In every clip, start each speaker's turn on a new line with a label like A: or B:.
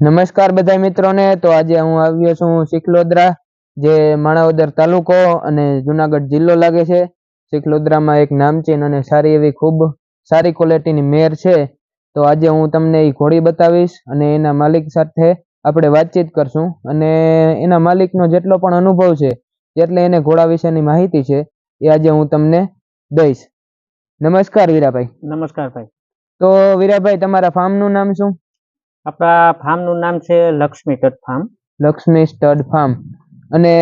A: નમસ્કાર બધા મિત્રોને. તો આજે હું આવ્યો છું શીખલોદરા જે માણાવદર તાલુકો અને જુનાગઢ જિલ્લો લાગે છે. શીખલોદરામાં એક નામચીન અને સારી એવી ખૂબ સારી ક્વોલિટીની મેર છે. તો આજે હું તમને એ ઘોડી બતાવીશ અને એના માલિક સાથે આપણે વાતચીત કરશું. અને એના માલિકનો જેટલો પણ અનુભવ છે જેટલે એને ઘોડા વિશેની માહિતી છે એ આજે હું તમને દઈશ. નમસ્કાર વીરાભાઈ.
B: નમસ્કાર ભાઈ.
A: તો વીરાભાઈ તમારા ફાર્મનું નામ શું?
B: આપણા ફાર્મનું નામ છે લક્ષ્મી તટ ફાર્મ.
A: Lakshmi stud farm. અને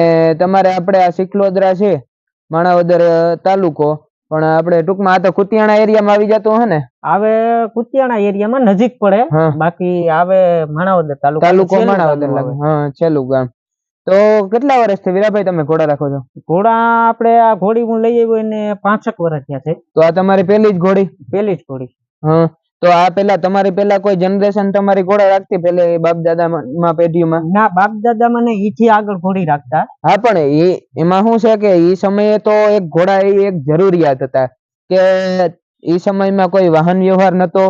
A: તમારે આપણે આ સિકલોદરા છે માણાવદર તાલુકો. પણ આપણે ટૂંકમાં આ તો કુતિયાણા એરિયામાં આવી જતો હે ને?
B: આવે કુતિયાણા એરિયામાં નજીક પડે. બાકી આવે માણાવદર તાલુકો.
A: તાલુકો માણાવદર લાગે. હા છેલ્લું ગામ. તો કેટલા વર્ષથી વીરાભાઈ તમે ઘોડા રાખો છો?
B: ઘોડા આપણે આ ઘોડી હું લઈ આવ્યો એને પાંચક વર્ષ થયા છે.
A: તો આ તમારી પેલી જ ઘોડી?
B: પેલી જ ઘોડી.
A: હા. તો આ પેલા તમારી પેલા કોઈ જનરેશન તમારી ઘોડા રાખતી પેલે બાપ દાદા માં પેઢીમાં
B: ના બાપ દાદા મને ઈથી આગળ ઘોડી રાખતા.
A: હા પણ એ એમાં શું છે કે એ સમયે તો એક ઘોડા એ એક જરૂરિયાત હતા કે એ સમયમાં કોઈ વાહન વ્યવહાર નતો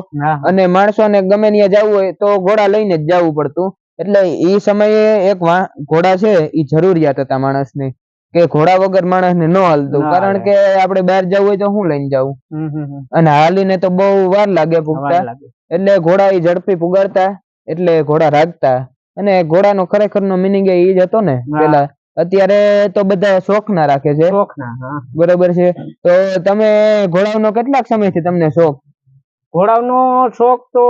A: અને માણસોને ગમે ત્યાં જવું હોય તો ઘોડા લઈને જ જવું પડતું. એટલે એ સમયે એક ઘોડા છે એ જરૂરિયાત હતા માણસની. કે ઘોડા વગર માણસને ન હાલતું. કારણ કે આપણે બહાર જવું હોય તો હું લઈને જવું. અને હાલીને તો બહુ વાર લાગે પૂગતા એટલે ઘોડા એ ઝડપી પુગાડતા એટલે ઘોડા રાખતા અને ઘોડાનો ખરેખરનો મિનિંગ એ જ હતો ને પેલા. અત્યારે તો બધા શોખ ના રાખે છે. બરોબર છે? તો તમે ઘોડાનો કેટલાક સમયથી તમને શોખ?
B: ઘોડાનો શોખ તો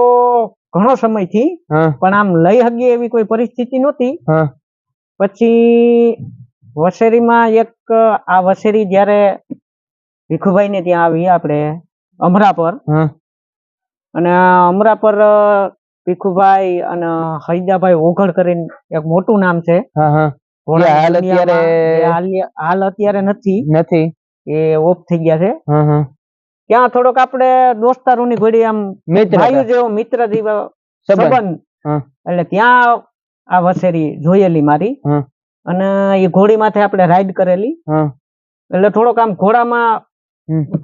B: ઘણો સમયથી
A: હા.
B: પણ આમ લઈ હગી એવી કોઈ પરિસ્થિતિ નહોતી.
A: હા.
B: પછી વસેરીમાં એક આ વસેરી જ્યારે ભીખુભાઈ ને ત્યાં આવી આપણે અમરા પર અને અમરા પર ભીખુભાઈ અને હૈદાભાઈ ઓઘડ કરીને એક મોટું નામ છે.
A: હાલ અત્યારે-
B: હાલ- હાલ અત્યારે નથી.
A: નથી.
B: એ ઓફ થઈ ગયા છે. ત્યાં થોડોક આપણે દોસ્તારોની ઘડી આમ
A: મિત્ર
B: ભાઈઓ જેવો મિત્ર જેવો
A: સંબંધ.
B: એટલે ત્યાં આ વસેરી જોયેલી મારી. અને એ ઘોડી માથે આપણે રાઈડ કરેલી. એટલે થોડોક આમ ઘોડામાં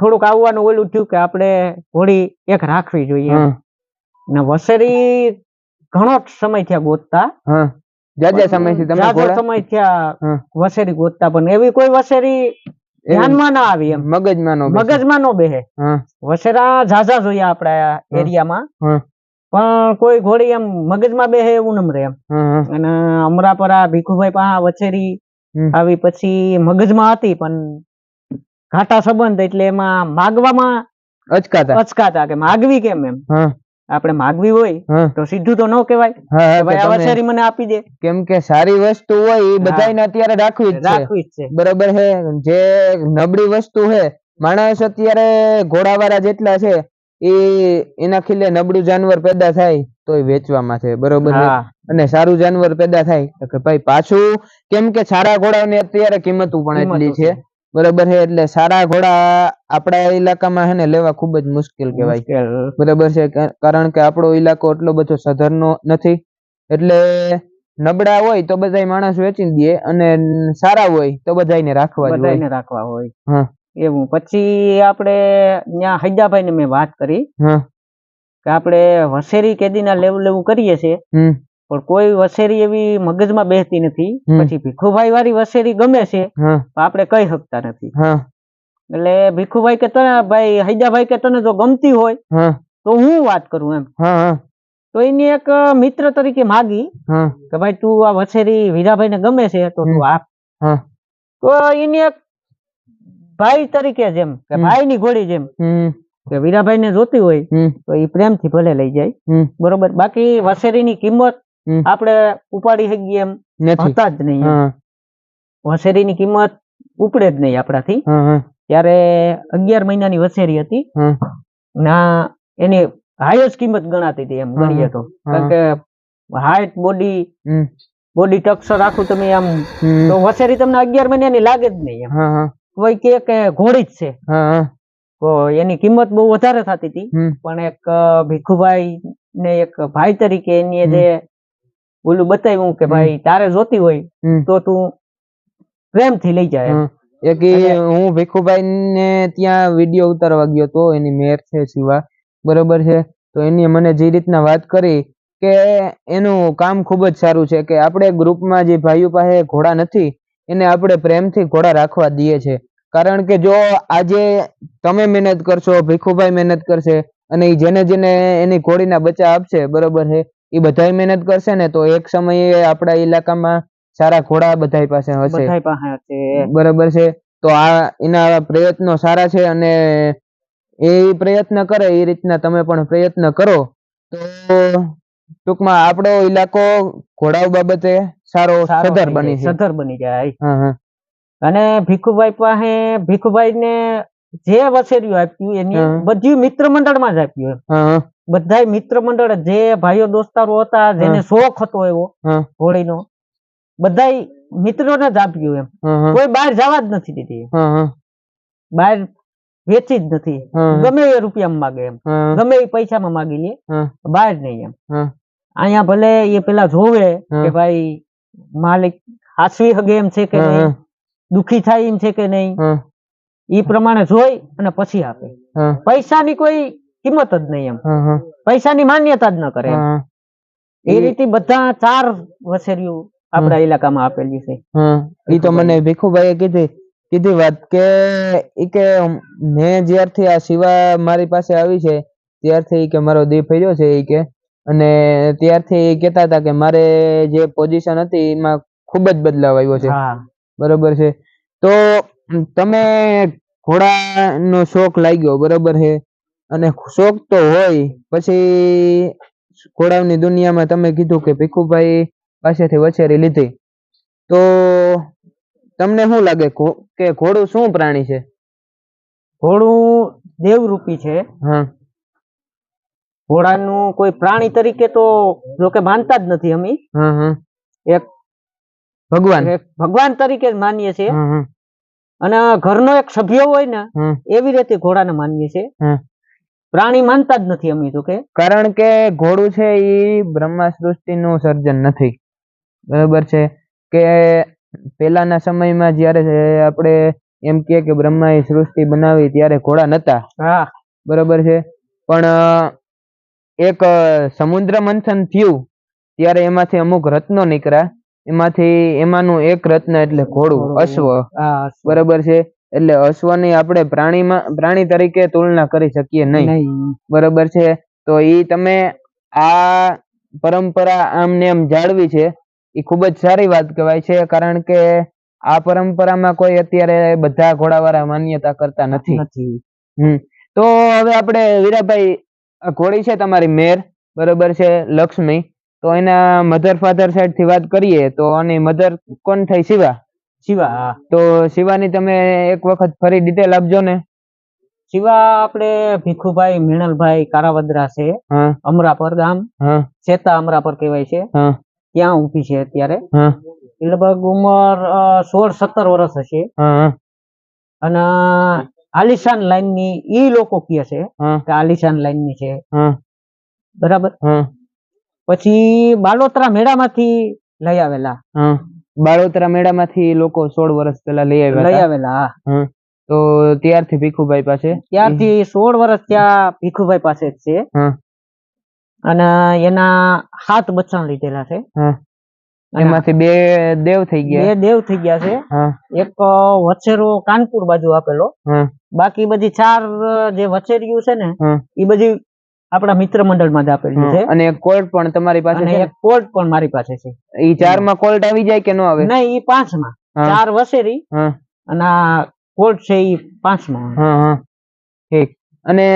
B: થોડુંક આવવાનું ઓલું થયું કે આપણે ઘોડી એક રાખવી જોઈએ.
A: અને
B: ને વસેરી ઘણો સમય થયા ગોતતા.
A: જાજા સમયથી તમે ઘોડા?
B: સમય થયા વસેરી ગોતતા. પણ એવી કોઈ વસેરી ધ્યાનમાં ના આવી એમ.
A: મગજમાં નો.
B: મગજમાં નો બેહે. વસેરા ઝાઝા જોઈએ આપણા એરિયામાં. પણ કોઈ ઘોડી એમ મગજમાં બેહે એવું નમ રે એમ અને અમરાપરા ભીખુભાઈ પા વછેરી. આવી પછી મગજમાં હતી પણ ઘાટા સંબંધ એટલે એમાં માગવામાં
A: અચકાતા.
B: અચકાતા કે માગવી કેમ એમ? આપણે માગવી હોય તો સીધું તો ન કહેવાય. ભાઈ આ વછેરી મને આપી દે.
A: કેમ કે સારી વસ્તુ હોય એ બધાને અત્યારે રાખવી જ
B: રાખવી જ છે.
A: બરોબર છે. જે નબળી વસ્તુ છે માણસ અત્યારે ઘોડાવાળા જેટલા છે એ એના ખીલે નબળું જાનવર પેદા થાય તો એ વેચવામાં છે બરોબર અને સારું જાનવર પેદા થાય તો કે ભાઈ પાછું કેમ કે સારા ઘોડાની અત્યારે કિંમત પણ એટલી છે બરોબર છે? એટલે સારા ઘોડા આપણા ઇલાકામાં છે ને લેવા ખૂબ જ મુશ્કેલ કહેવાય. બરોબર છે? કારણ કે આપણો ઇલાકો એટલો બધો સધરનો નથી. એટલે નબળા હોય તો બધાય માણસ વેચી દે અને સારા હોય તો બધાયને રાખવા
B: રાખવા હોય.
A: હા.
B: એવું. પછી આપણે ત્યાં હૈદાભાઈ ને મેં વાત કરી કે આપણે વસેરી કેદીના લેવું લેવું કરીએ છીએ. પણ કોઈ વસેરી એવી મગજમાં બેસતી નથી. પછી ભીખુભાઈ વાળી વસેરી ગમે છે. આપણે કહી શકતા નથી. એટલે ભીખુભાઈ કે તને ભાઈ હૈદાભાઈ કે તને જો ગમતી હોય તો હું વાત કરું એમ. તો એની એક મિત્ર તરીકે માગી કે ભાઈ તું આ વસેરી વીરાભાઈ ને ગમે છે તો તું આપ તો એની એક ભાઈ તરીકે જેમ કે ભાઈ ની ઘોડી જેમ કે વીરાભાઈ ને જોતી હોય તો એ પ્રેમથી ભલે લઈ જાય. બરોબર? બાકી વસેરી ની કિંમત
A: આપડે
B: આપણે ઉપાડી શકીએ એમ
A: થતા
B: હતા જ નહીં.
A: વસેરી
B: ની કિંમત ઉપડે જ નહીં આપણાથી. ત્યારે અગિયાર મહિનાની વસેરી હતી. ના એની હાઈએસ્ટ કિંમત ગણાતી હતી એમ ગણીએ તો. કારણ કે હાઈટ બોડી બોડી ટક્સર આખું તમે આમ તો વસેરી તમને અગિયાર મહિનાની લાગે જ નહીં એમ. કોઈ કે કે ઘોડી જ છે.
A: હા હા.
B: તો એની કિંમત બહુ વધારે થતી હતી. પણ એક ભીખુભાઈ ને એક ભાઈ તરીકે એની જે ઓલું બતાવ્યું કે ભાઈ તારે જોતી હોય તો તું પ્રેમથી લઈ જાય.
A: એક હું ભીખુભાઈ ને ત્યાં વીડિયો ઉતારવા ગયો તો એની મેર છે શિવા. બરોબર છે? તો એની મને જે રીતના વાત કરી કે એનું કામ ખૂબ જ સારું છે કે આપણે ગ્રુપમાં જે ભાઈઓ પાસે ઘોડા નથી એને આપણે પ્રેમથી ઘોડા રાખવા દઈએ છે કારણ કે જો આજે તમે મહેનત કરશો ભીખુભાઈ મહેનત કરશે અને જેને જેને એની ઘોડીના બચ્ચા આપશે બરોબર છે એ બધા મહેનત કરશે ને તો એક સમયે આપણા ઇલાકામાં સારા ઘોડા બધા પાસે હશે. બરોબર છે તો આ એના પ્રયત્નો સારા છે અને એ પ્રયત્ન કરે એ રીતના તમે પણ પ્રયત્ન કરો તો ટૂંકમાં આપણો ઇલાકો ઘોડાઓ બાબતે સારો સધર બની
B: સધર બની
A: હા
B: અને ભીખુભાઈ પાસે ભીખુભાઈ ને જે વસેર્યું આપ્યું એની. બધી મિત્ર મંડળમાં જ આપ્યું બધાય મિત્ર મંડળ જે ભાઈઓ દોસ્તારો હતા જેને શોખ હતો એવો
A: હા.
B: બધા બધાય મિત્રોને જ આપ્યું એમ. કોઈ બહાર જવા જ નથી દીધી બહાર વેચી જ નથી. ગમે એ રૂપિયામાં માગે એમ. ગમે એ પૈસામાં માગી લે. બહાર નહીં એમ. અહીંયા ભલે એ પેલા જોવે કે ભાઈ માલિક હાસવી હગે એમ છે કે નહીં દુખી થાય એમ છે કે નહીં એ પ્રમાણે જોઈ અને પછી આપે. પૈસાની કોઈ કિંમત જ નહીં એમ. પૈસાની માન્યતા જ ન કરે એ રીતે બધા ચાર વસેરીઓ આપણા ઇલાકામાં આપેલી છે.
A: એ ઈ તો મને ભીખુભાઈએ કીધી કીધી વાત કે એ કે મેં જ્યારથી આ શિવા મારી પાસે આવી છે ત્યારથી કે મારો દી ફર્યો છે એ કે અને ત્યારથી કેતા કહેતા હતા કે મારે જે પોઝિશન હતી એમાં ખૂબ જ બદલાવ આવ્યો છે. બરોબર છે. તો તમે ઘોડાનો શોખ લાગ્યો બરોબર છે? અને શોખ તો હોય પછી ઘોડાની દુનિયામાં તમે કીધું કે ભીખુભાઈ પાસેથી વછેરી લીધી. તો તમને શું લાગે? કે ઘોડું શું પ્રાણી છે?
B: ઘોડું દેવરૂપી છે.
A: હા.
B: ઘોડાનું કોઈ પ્રાણી તરીકે તો જોકે માનતા જ નથી અમે. એક
A: ભગવાન.
B: ભગવાન તરીકે જ માનીએ છીએ. અને ઘરનો એક સભ્ય હોય ને એવી રીતે ઘોડાને માનીએ છીએ. પ્રાણી માનતા જ નથી અમે તો કે.
A: કારણ કે ઘોડું છે એ બ્રહ્મા સૃષ્ટિનું સર્જન નથી. બરોબર છે? કે પેલાના સમયમાં જ્યારે આપણે એમ કે બ્રહ્માએ સૃષ્ટિ બનાવી ત્યારે ઘોડા નતા.
B: હા.
A: બરોબર છે? પણ એક સમુદ્ર મંથન થયું ત્યારે એમાંથી અમુક રત્નો નીકળ્યા. એમાંથી એમાંનું એક રત્ન એટલે ઘોડું અશ્વ. બરોબર છે? એટલે અશ્વની આપણે પ્રાણીમાં પ્રાણી તરીકે તુલના કરી શકીએ નહીં. બરોબર છે? તો ઈ તમે આ પરંપરા આમ ને આમ જાળવી છે એ ખૂબ જ સારી વાત કહેવાય છે કારણ કે આ પરંપરામાં કોઈ અત્યારે બધા ઘોડાવાળા માન્યતા કરતા નથી. હમ. તો હવે આપણે વીરાભાઈ ઘોડી છે તમારી મેર બરોબર છે લક્ષ્મી. તો એના મધર ફાધર સાઈડથી વાત કરીએ તો આની મધર કોણ થઈ શિવા.
B: શિવા
A: તો શિવાની તમે એક વખત ફરી ડિટેલ આપજો ને.
B: શિવા આપણે ભીખુભાઈ મીણલભાઈ કારાવદરા છે. અમરાપર ગામ. ચેતા અમરાપર કહેવાય છે.
A: હા.
B: ત્યાં ઊભી છે અત્યારે. લગભગ ઉંમર સોળ સત્તર વર્ષ હશે. અને આલિશાન લાઈનની ઈ લોકો કહે છે કે આલિશાન લાઈનની છે બરાબર? પછી બાલોતરા મેળામાંથી લઈ આવેલા.
A: બાળોતરા મેળામાંથી લોકો સોળ વર્ષ પહેલા લઈ આવ્યા
B: લઈ આવેલા
A: તો ત્યારથી ભીખુભાઈ પાસે?
B: ત્યારથી સોળ વર્ષ ત્યાં ભીખુભાઈ પાસે જ છે. અને એના હાથ બચ્ચાં લીધેલા છે.
A: એમાંથી બે દેવ થઈ ગયા.
B: બે દેવ થઈ ગયા છે. એક વછેરો કાનપુર બાજુ આપેલો. બાકી બધી ચાર જે વછેરીયું છે ને એ બધી આપણા મિત્ર મંડળમાં જ આપેલી છે.
A: અને એક કોર્ટ પણ તમારી પાસે છે?
B: એક કોર્ટ પણ મારી પાસે છે.
A: ઈ ચારમાં કોર્ટ આવી જાય કે ન આવે?
B: નહીં ઈ પાંચમાં.
A: માં
B: ચાર વસેરી અને આ કોર્ટ છે ઈ પાંચમાં.
A: હા હા. ઠીક. અને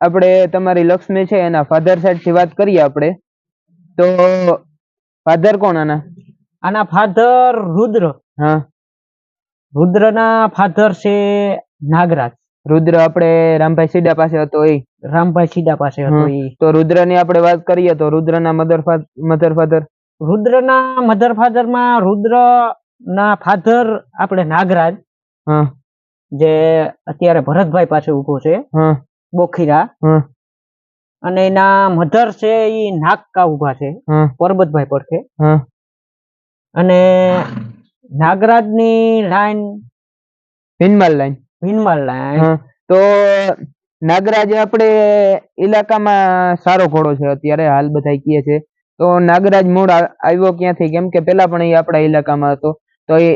A: આપણે તમારી લક્ષ્મી છે એના ફાધર સાઈડથી વાત કરીએ આપણે. તો ફાધર કોણ આના?
B: આના ફાધર રુદ્ર.
A: હા.
B: રુદ્રના ફાધર છે નાગરાજ.
A: રુદ્ર આપણે રામભાઈ સીડા પાસે હતો એ.
B: રામભાઈ સીડા પાસે હતો એ.
A: તો રુદ્રની આપણે વાત કરીએ તો રુદ્રના મધર મધર ફાધર
B: રુદ્રના મધર ફાધરમાં રુદ્ર ના ફાધર આપણે નાગરાજ. જે અત્યારે ભરતભાઈ પાસે ઊભો છે. બોખીરા. અને એના મધર છે એ નાગકા ઊભા છે. પરબતભાઈ પરખે.
A: અને
B: અને નાગરાજની લાઈન
A: હિનમાલ લાઈન
B: ભીનમાલ લાઈન
A: તો નાગરાજ આપણે ઇલાકામાં સારો ઘોડો છે અત્યારે હાલ બધા કહે છે. તો નાગરાજ મૂળ આવ્યો ક્યાંથી? કેમ કે પેલા પણ એ આપણા ઇલાકામાં હતો. તો એ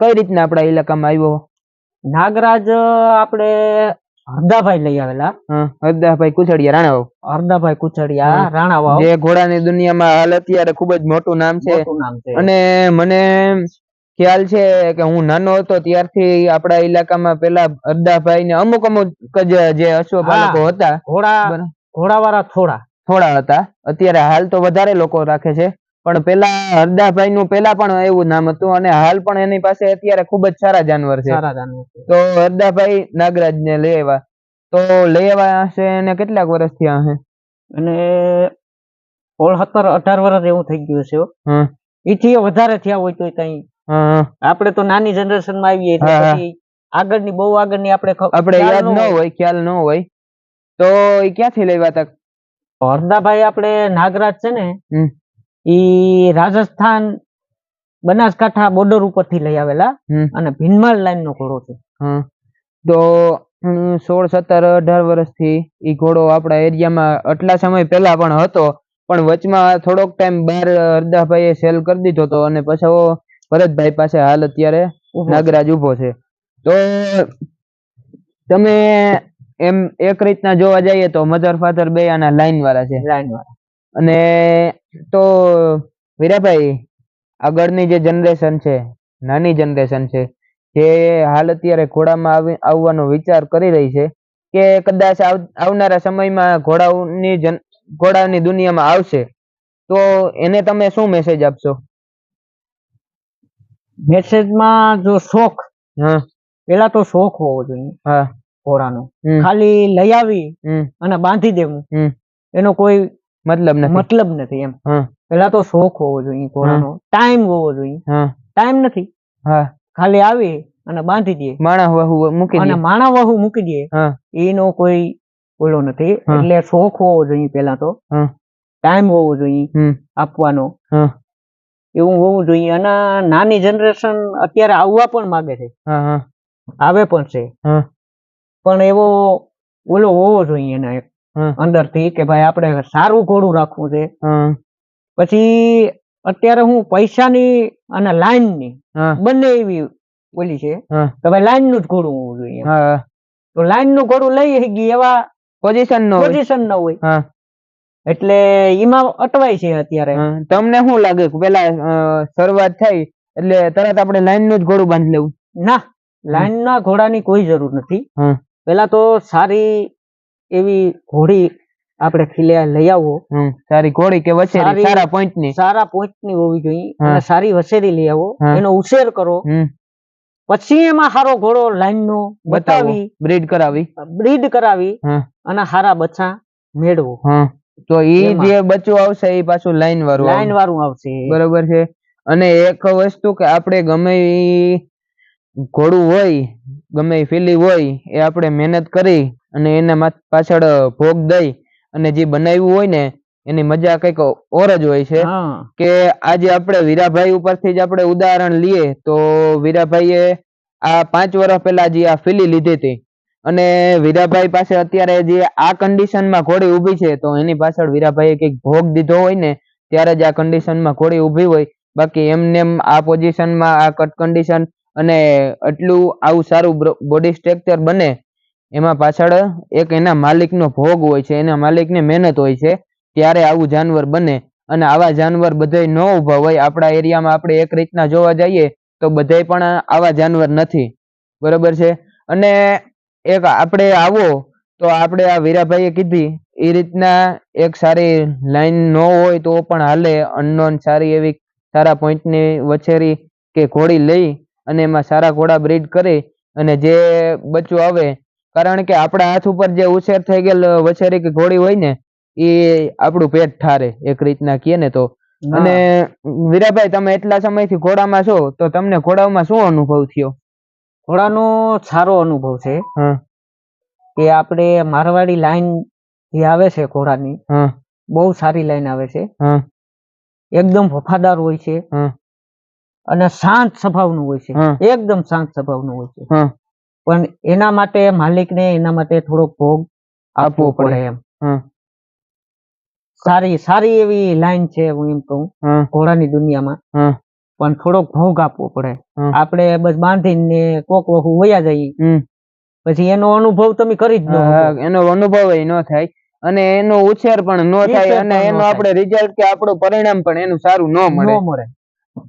A: કઈ રીતના આપણા ઇલાકામાં આવ્યો?
B: નાગરાજ આપણે હરદાભાઈ લઈ આવેલા.
A: હરદાભાઈ કુચડિયા રાણાવાવ.
B: હરદાભાઈ કુચડિયા
A: રાણાવાવ.
B: રાણા વાવ
A: જે ઘોડાની દુનિયામાં હાલ અત્યારે ખૂબ જ મોટું નામ છે. અને મને ખ્યાલ છે કે હું નાનો હતો ત્યારથી આપણા ઇલાકામાં પેલા અરદાભાઈ ને અમુક અમુક જ જે અશ્વપાલકો હતા
B: ઘોડા ઘોડાવાળા થોડા.
A: થોડા હતા. અત્યારે હાલ તો વધારે લોકો રાખે છે. પણ પેલા હરદાભાઈ નું પેલા પણ એવું નામ હતું અને હાલ પણ એની પાસે અત્યારે ખૂબ જ સારા જાનવર છે.
B: સારા જાનવર
A: તો હરદાભાઈ નાગરાજ ને લઈ આવ્યા. તો લઈ આવ્યા હશે એને કેટલાક વર્ષ થયા હશે?
B: અને સત્તર અઢાર વર્ષ એવું થઈ ગયું છે એથી વધારે થયા હોય તો કઈ. આપણે તો નાની જનરેશનમાં આવીએ એટલે. પછી આગળની બહુ આગળની આપણે
A: આપણે યાદ
B: ન હોય.
A: ખ્યાલ ન હોય તો એ ક્યાંથી લેવા તક
B: હરદાભાઈ આપણે નાગરાજ છે ને ઈ રાજસ્થાન બનાસકાંઠા બોર્ડર ઉપરથી લઈ આવેલા. અને ભીનમાલ લાઈન નો ઘોડો છે
A: તો સોળ સત્તર અઢાર વર્ષથી ઈ ઘોડો આપણા એરિયામાં આટલા સમય પહેલા પણ હતો પણ વચમાં થોડોક ટાઈમ બહાર હરદાભાઈએ સેલ કરી દીધો હતો અને પછી ભરતભાઈ પાસે હાલ અત્યારે નાગરાજ ઊભો છે. તો તમે એમ એક રીતના જોવા જઈએ તો મધર ફાધર બે આના લાઈન વાળા છે.
B: લાઈન વાળા.
A: અને તો વીરાભાઈ આગળની જે જનરેશન છે નાની જનરેશન છે જે હાલ અત્યારે ઘોડામાં આવી આવવાનો વિચાર કરી રહી છે કે કદાચ આવનારા સમયમાં ઘોડાઓની જન ઘોડાની દુનિયામાં આવશે. તો એને તમે શું મેસેજ આપશો?
B: મેસેજમાં જો શોખ પેલા તો શોખ હોવો જોઈએ ઘોડાનો. ખાલી લઈ આવી અને બાંધી દેવું. એનો કોઈ
A: મતલબ નથી.
B: મતલબ નથી એમ. પેલા તો શોખ હોવો જોઈએ ઘોડાનો. ટાઈમ હોવો જોઈએ. ટાઈમ નથી.
A: હા.
B: ખાલી આવી અને બાંધી દે.
A: માણા વહુ મૂકી
B: અને માણા વહુ મૂકી દે. એનો કોઈ ઓલો નથી. એટલે શોખ હોવો જોઈએ પેલા તો. ટાઈમ હોવો જોઈએ આપવાનો. એવું હોવું જોઈએ. અને નાની જનરેશન અત્યારે આવવા પણ માંગે છે. આવે પણ છે. પણ એવો ઓલો હોવો જોઈએ એના એક અંદરથી કે ભાઈ આપણે સારું ઘોડું રાખવું છે. પછી અત્યારે હું પૈસાની અને લાઈનની બંને એવી બોલી છે. કે ભાઈ લાઈનનું જ ઘોડું હોવું જોઈએ.
A: હા.
B: તો લાઈનનું ઘોડું લઈ ગઈ એવા
A: પોઝિશન નો
B: પોઝિશન ન હોય. એટલે એમાં અટવાય છે અત્યારે.
A: તમને શું લાગે કે પેલા શરૂઆત થઈ એટલે તરત આપણે લાઈનનું જ ઘોડું બાંધી લેવું?
B: ના લાઈન ના ઘોડાની કોઈ જરૂર નથી. પેલા તો સારી એવી ઘોડી આપણે ખીલે લઈ આવો.
A: સારી ઘોડી કે વછેરી
B: સારા
A: પોઈન્ટની
B: સારા પોઈન્ટની હોવી જોઈએ. સારી વસેરી લઈ આવો. એનો ઉછેર કરો. પછી એમાં સારો ઘોડો લાઈન નો
A: બતાવી. બ્રીડ કરાવી.
B: બ્રીડ કરાવી અને સારા બચ્ચા મેળવો.
A: તો ઈ જે બચ્ચું આવશે એ પાછું લાઈન વાળું
B: લાઈન વાળું આવશે.
A: બરોબર છે? અને એક વસ્તુ કે આપણે ગમે ઈ ઘોડું હોય ગમે ઈ ફીલી હોય એ આપણે મહેનત કરી અને એના પાછળ ભોગ દઈ અને જે બનાવ્યું હોય ને એની મજા કંઈક ઓર જ હોય છે. કે આજે આપણે વીરાભાઈ ઉપરથી જ આપણે ઉદાહરણ લઈએ તો વીરાભાઈએ આ પાંચ વર્ષ પહેલા જે આ ફીલી લીધી હતી અને વીરાભાઈ પાસે અત્યારે જે આ કન્ડિશનમાં ઘોડી ઊભી છે, તો એની પાછળ વીરાભાઈએ કંઈક ભોગ દીધો હોય ને, ત્યારે જ આ કન્ડિશનમાં ઘોડી ઊભી હોય. બાકી એમને આ પોઝિશનમાં આ કટ કન્ડિશન અને આટલું આવું સારું બોડી સ્ટ્રક્ચર બને, એમાં પાછળ એક એના માલિકનો ભોગ હોય છે, એના માલિકને મહેનત હોય છે, ત્યારે આવું જાનવર બને. અને આવા જાનવર બધાય ન ઊભા હોય. આપણા એરિયામાં આપણે એક રીતના જોવા જઈએ, તો બધાય પણ આવા જાનવર નથી. બરોબર છે? અને એક આપણે આવો તો આપણે આ વીરાભાઈએ કીધી એ રીતના એક સારી લાઈન ન હોય તો પણ હાલે. અનનોન સારી એવી સારા પોઈન્ટની વછેરી કે ઘોડી લઈ અને એમાં સારા ઘોડા બ્રીડ કરી અને જે બચ્ચું આવે કારણ કે આપણા હાથ ઉપર જે ઉછેર થઈ ગયેલ વછેરી કે ઘોડી હોય ને એ આપણું પેટ ઠારે એક રીતના કહીએ ને તો. અને વીરાભાઈ તમે એટલા સમયથી ઘોડામાં છો તો તમને ઘોડામાં શું અનુભવ થયો?
B: ઘોડાનો સારો અનુભવ છે. કે આપણે મારવાડી લાઈન જે આવે છે ઘોડાની બહુ સારી લાઈન આવે છે. એકદમ વફાદાર હોય છે. અને શાંત સ્વભાવનું હોય છે. એકદમ શાંત સ્વભાવનું હોય છે. પણ એના માટે માલિકને એના માટે થોડોક ભોગ આપવો
A: પડે.
B: એમ. સારી સારી એવી લાઈન છે હું એમ કહું. ઘોડાની દુનિયામાં. પણ થોડોક ભોગ આપવો પડે. આપણે બસ બાંધીને કોક વખુ વયા જઈએ. પછી એનો અનુભવ તમે કરી જ
A: એનો અનુભવ ન થાય. અને એનો ઉછેર પણ ન થાય અને એનો આપણે રિઝલ્ટ કે આપણું પરિણામ પણ એનું સારું ન મળે.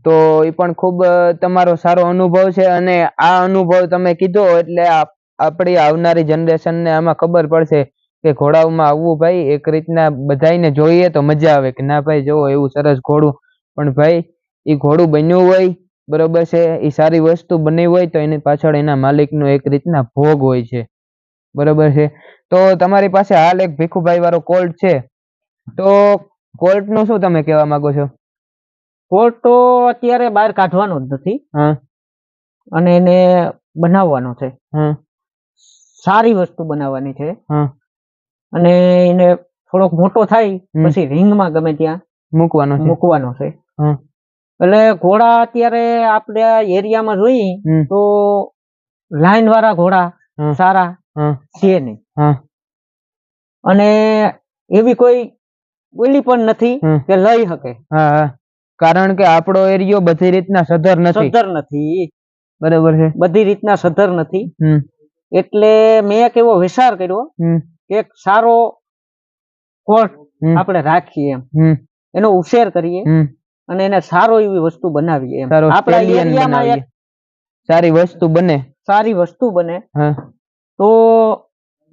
A: તો એ પણ ખૂબ તમારો સારો અનુભવ છે અને આ અનુભવ તમે કીધો એટલે આપ- આપણી આવનારી જનરેશનને ને આમાં ખબર પડશે કે ઘોડાઓમાં આવવું ભાઈ એક રીતના બધાને જોઈએ તો મજા આવે કે ના ભાઈ જોવો એવું સરસ ઘોડું. પણ ભાઈ એ ઘોડું બન્યું હોય બરોબર છે એ સારી વસ્તુ બની હોય તો એની પાછળ એના માલિકનો એક રીતના ભોગ હોય છે. બરોબર છે? તો તમારી પાસે હાલ એક ભીખુભાઈ વાળો કોલ્ટ છે. તો કોલ્ટનું શું તમે કહેવા માંગો છો?
B: કોર્ટ તો અત્યારે બહાર કાઢવાનો જ નથી.
A: હા.
B: અને એને બનાવવાનો છે.
A: હા.
B: સારી વસ્તુ બનાવવાની છે.
A: હા.
B: અને એને થોડોક મોટો થાય. પછી રિંગમાં ગમે ત્યાં
A: મૂકવાનો
B: મૂકવાનો છે.
A: હા.
B: એટલે ઘોડા અત્યારે આપણે એરિયામાં જોઈએ તો લાઈન વાળા ઘોડા સારા છે નહીં. અને એવી કોઈ ઓલી પણ નથી કે લઈ શકે.
A: કારણ કે આપણો એરિયો બધી રીતના સધર નથી.
B: સધર નથી.
A: બરોબર છે.
B: બધી રીતના સધર નથી. એટલે મેં એક એવો વિચાર કર્યો કે એક સારો કોર્ટ આપણે રાખીએ એમ. એનો ઉછેર કરીએ. અને એને સારો એવી વસ્તુ બનાવીએ એમ. આપણા એરિયામાં એક
A: સારી વસ્તુ બને.
B: સારી વસ્તુ બને. તો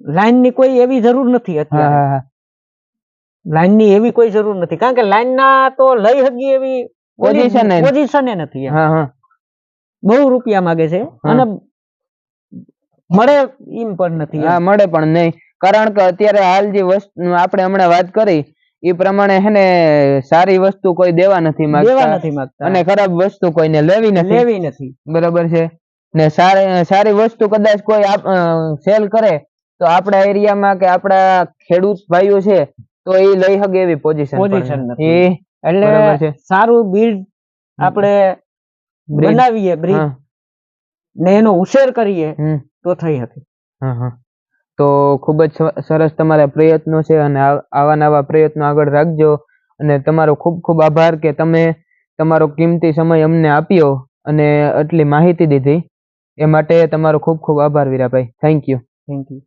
B: લાઈનની કોઈ એવી જરૂર નથી અત્યારે. લાઈનની એવી કોઈ જરૂર નથી. કારણ કે લાઈન ના તો લઈ હગી એવી
A: પોઝિશન એ-
B: પોઝિશન નથી
A: હા હા.
B: બહુ રૂપિયા માંગે છે. અને મળે એમ પણ નથી
A: હા મળે પણ નહીં. કારણ કે અત્યારે હાલ જે વસ્તુ આપણે હમણાં વાત કરી એ પ્રમાણે હે ને સારી વસ્તુ કોઈ દેવા નથી
B: દેવા નથી માંગતા.
A: અને ખરાબ વસ્તુ કોઈને લેવી નથી.
B: લેવી નથી.
A: બરોબર છે? ને સારી સારી વસ્તુ કદાચ કોઈ સેલ કરે તો આપણા એરિયામાં કે આપણા ખેડૂત ભાઈઓ છે તો એ લઈ શકે એવી પોઝિશન
B: પોઝિશન.
A: એ.
B: એટલે સારું બિલ્ડ આપણે. બનાવીએ બ્રીડ ને એનો ઉછેર કરીએ તો થઈ હતી
A: હા હા. તો ખૂબ જ સરસ તમારા પ્રયત્નો છે અને આવા નવા પ્રયત્નો આગળ રાખજો. અને તમારો ખૂબ ખૂબ આભાર કે તમે તમારો કિંમતી સમય અમને આપ્યો અને આટલી માહિતી દીધી. એ માટે તમારો ખૂબ ખૂબ આભાર Virabhai. Thank you
B: thank you